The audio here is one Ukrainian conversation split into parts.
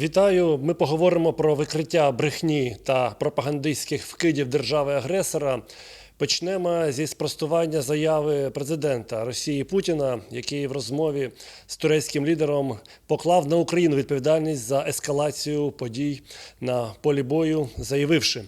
Вітаю. Ми поговоримо про викриття брехні та пропагандистських вкидів держави-агресора. Почнемо зі спростування заяви президента Росії Путіна, який в розмові з турецьким лідером поклав на Україну відповідальність за ескалацію подій на полі бою, заявивши,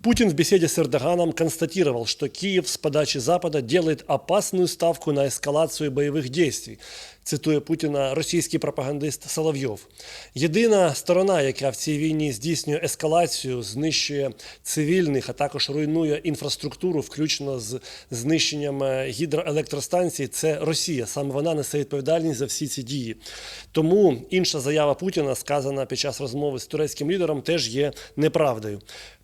Путин в беседе с Эрдоганом констатировал, что Киев с подачи Запада делает опасную ставку на эскалацию боевых действий, цитує Путіна російський пропагандист Соловйов. Єдина сторона, яка в цій війні здійснює ескалацію, знищує цивільних, а також руйнує інфраструктуру, включно з знищенням е, гідроелектростанцій, це Росія. Саме вона несе відповідальність за всі ці дії. Тому інша заява Путіна, сказана під час розмови з турецьким лідером, теж є неправдою.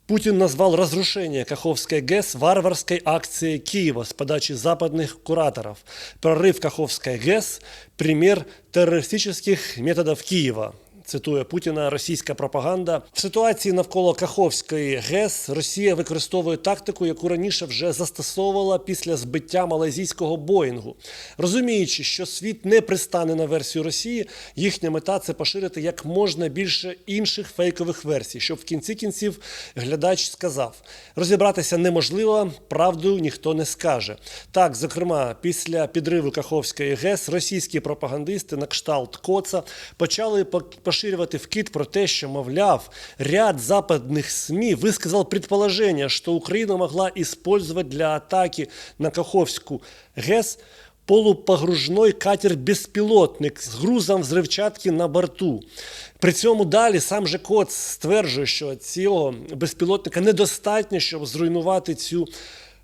Путин назвал разрушение Каховской ГЭС варварской акцией Киева с подачи западных кураторов. Прорыв Каховской ГЭС – пример террористических методов Киева. Цитує Путіна російська пропаганда. В ситуації навколо Каховської ГЕС Росія використовує тактику, яку раніше вже застосовувала після збиття малайзійського Боїнгу. Розуміючи, що світ не пристане на версію Росії, їхня мета це поширити як можна більше інших фейкових версій, щоб в кінці кінців глядач сказав: розібратися неможливо, правду ніхто не скаже. Так, зокрема, після підриву Каховської ГЕС російські пропагандисти на кшталт Коца почали поширювати вкид про те, що, мовляв, ряд западних СМИ высказал предположение, что Украина могла использовать для атаки на Каховську ГЕС полупогружной катер-безпілотник з грузом взривчатки на борту. При цьому далі сам же Коц стверджує, що цього безпілотника недостатньо, щоб зруйнувати цю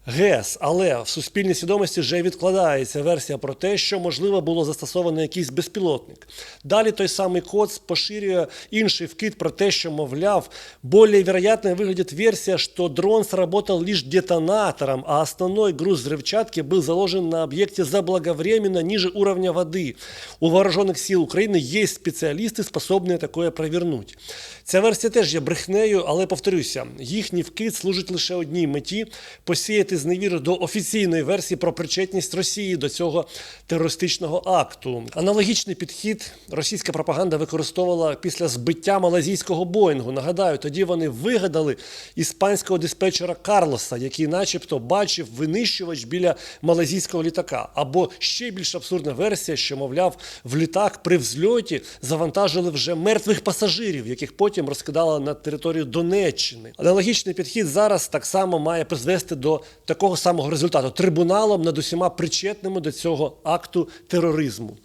ГЕС, але в суспільній свідомості вже відкладається версія про те, що можливо було застосовано якийсь безпілотник. Далі той самий Коц поширює інший вкид про те, що, мовляв, более вероятно выглядит версия, что дрон сработал лишь детонатором, а основной груз взрывчатки был заложен на объекте заблаговременно ниже уровня воды. У вооруженных сил України є спеціалісти, способні такое провернуть. Ця версія теж є брехнею, але повторюся, їхній вкид служить лише одній меті посіяти зневіру до офіційної версії про причетність Росії до цього терористичного акту. Аналогічний підхід російська пропаганда використовувала після збиття малазійського Боїнгу. Нагадаю, тоді вони вигадали іспанського диспетчера Карлоса, який, начебто, бачив винищувач біля малазійського літака. Або ще більш абсурдна версія, що, мовляв, в літак при взльоті завантажили вже мертвих пасажирів, яких потім розкидали на територію Донеччини. Аналогічний підхід зараз так само має призвести до такого самого результату трибуналом над усіма причетними до цього акту тероризму.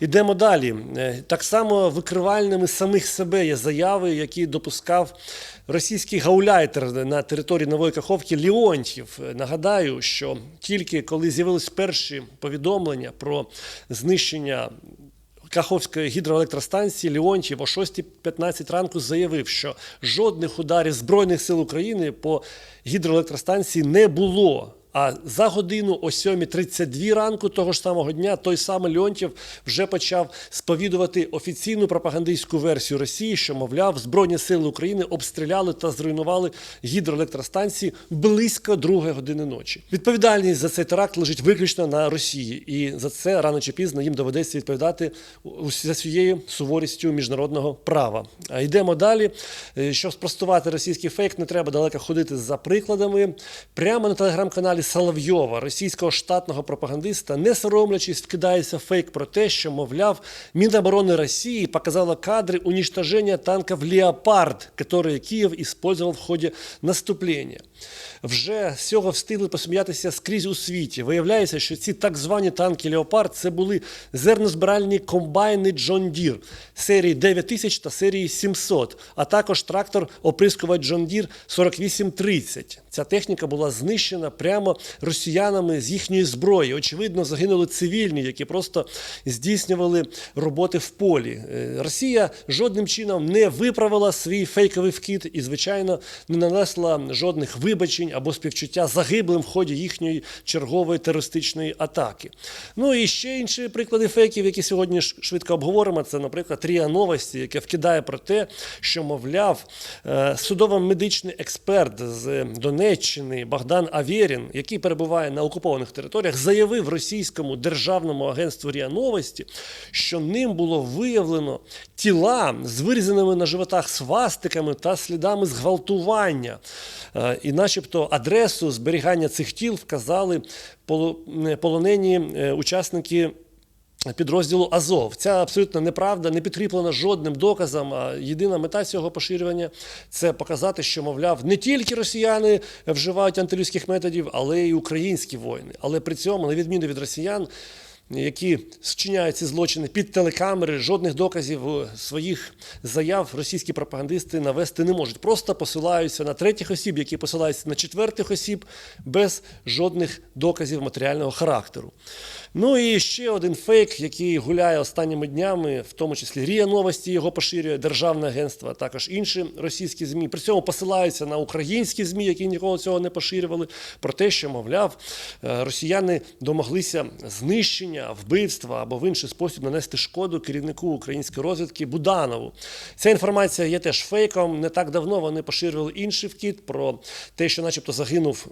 Ідемо далі. Е, Так само викривальними самих себе є заяви, які допускав російський гауляйтер на території Нової Каховки Леонтьєв. Е, Нагадаю, що тільки коли з'явились перші повідомлення про знищення Каховської гідроелектростанції Ліончів о 6.15 ранку заявив, що жодних ударів Збройних сил України по гідроелектростанції не було. А за годину о 7.32 ранку того ж самого дня той самий Леонтьєв вже почав сповідувати офіційну пропагандистську версію Росії, що, мовляв, Збройні сили України обстріляли та зруйнували гідроелектростанції близько другої години ночі. Відповідальність за цей теракт лежить виключно на Росії, і за це рано чи пізно їм доведеться відповідати за всією суворістю міжнародного права. А йдемо далі. Е, Щоб спростувати російський фейк, не треба далеко ходити за прикладами. Прямо на телеграм-каналі Соловйова, російського штатного пропагандиста, не соромлячись, вкидається фейк про те, що, мовляв, Міноборони Росії показала кадри уничтоження танків «Леопард», які Київ использовал в ході наступлення. Вже з цього встигли посміятися скрізь у світі. Виявляється, що ці так звані танки Леопард це були зернозбиральні комбайни Джон Дір серії 9000 та серії 700, а також трактор оприскувач Джон Дір 4830. Ця техніка була знищена прямо росіянами з їхньої зброї. Очевидно, загинули цивільні, які просто здійснювали роботи в полі. Е, Росія жодним чином не виправила свій фейковий вкид і, звичайно, не нанесла жодних вибачень або співчуття загиблим в ході їхньої чергової терористичної атаки. Ну і ще інші приклади фейків, які сьогодні швидко обговоримо. Це, наприклад, Ріа Новості, яке вкидає про те, що, мовляв, е, судово-медичний експерт з Донеччини Богдан Авєрін, який перебуває на окупованих територіях, заявив російському державному агентству РІА Новості, що ним було виявлено тіла з вирізаними на животах свастиками та слідами зґвалтування. Е, І, начебто, адресу зберігання цих тіл вказали е, полонені е, учасники. Підрозділу Азов. Ця абсолютно неправда, не підкріплена жодним доказом. А єдина мета цього поширювання це показати, що, мовляв, не тільки росіяни вживають антилюдських методів, але й українські воїни. Але при цьому, на відміну від росіян, які вчиняють ці злочини під телекамери, жодних доказів е, своїх заяв російські пропагандисти навести не можуть. Просто посилаються на третіх осіб, які посилаються на четвертих осіб без жодних доказів матеріального характеру. Ну і ще один фейк, який гуляє останніми днями, в тому числі Рія Новості його поширює, Державне агентство, а також інші російські ЗМІ. При цьому посилаються на українські ЗМІ, які ніколи цього не поширювали, про те, що, мовляв, е, росіяни домоглися знищення, вбивства або в інший спосіб нанести шкоду керівнику української розвідки Буданову. Ця інформація є теж фейком. Не так давно вони поширювали інший вкид про те, що, начебто, загинув.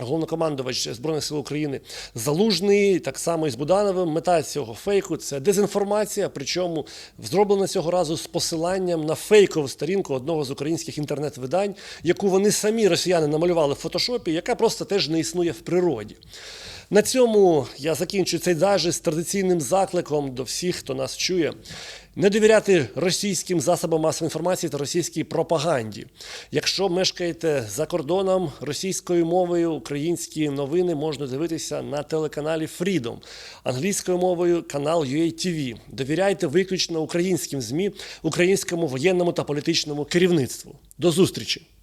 Головнокомандувач Збройних сил України Залужний, так само і з Будановим. Мета цього фейку це дезінформація, причому зроблена цього разу з посиланням на фейкову сторінку одного з українських інтернет-видань, яку вони самі росіяни намалювали в фотошопі, яка просто теж не існує в природі. На цьому я закінчую цей дажі з традиційним закликом до всіх, хто нас чує. Не довіряти російським засобам масової інформації та російській пропаганді. Якщо мешкаєте за кордоном російською мовою, українські новини можна дивитися на телеканалі Freedom, англійською мовою канал UATV. Довіряйте виключно українським ЗМІ, українському воєнному та політичному керівництву. До зустрічі!